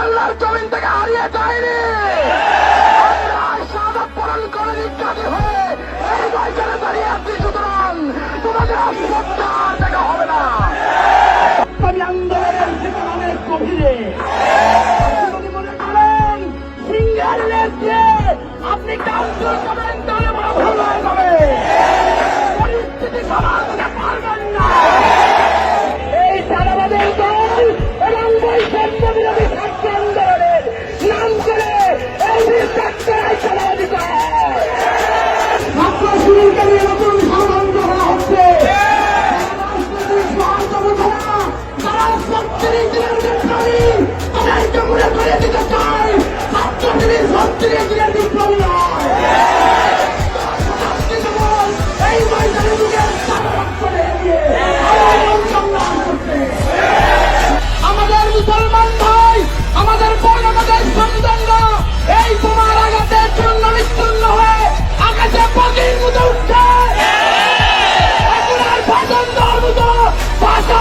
বাংলার জমিন থেকে হারিয়ে যায়নি। পূরণ করে ইত্যাদি হয়ে এই বয়সে দাঁড়িয়ে আছি সুতরাং তোমাদের আত্মহত্যা দেখা হবে না। আমি আন্দোলনের সেটা অনেক গভীরে আপনি কাউন্সিল সভায়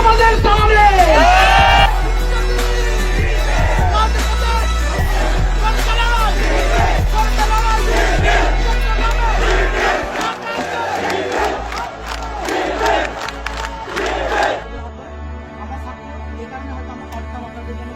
আমাদের সামনে। আমরা এই কারণে হয়তো আমরা পারতাম আপনাদের জন্য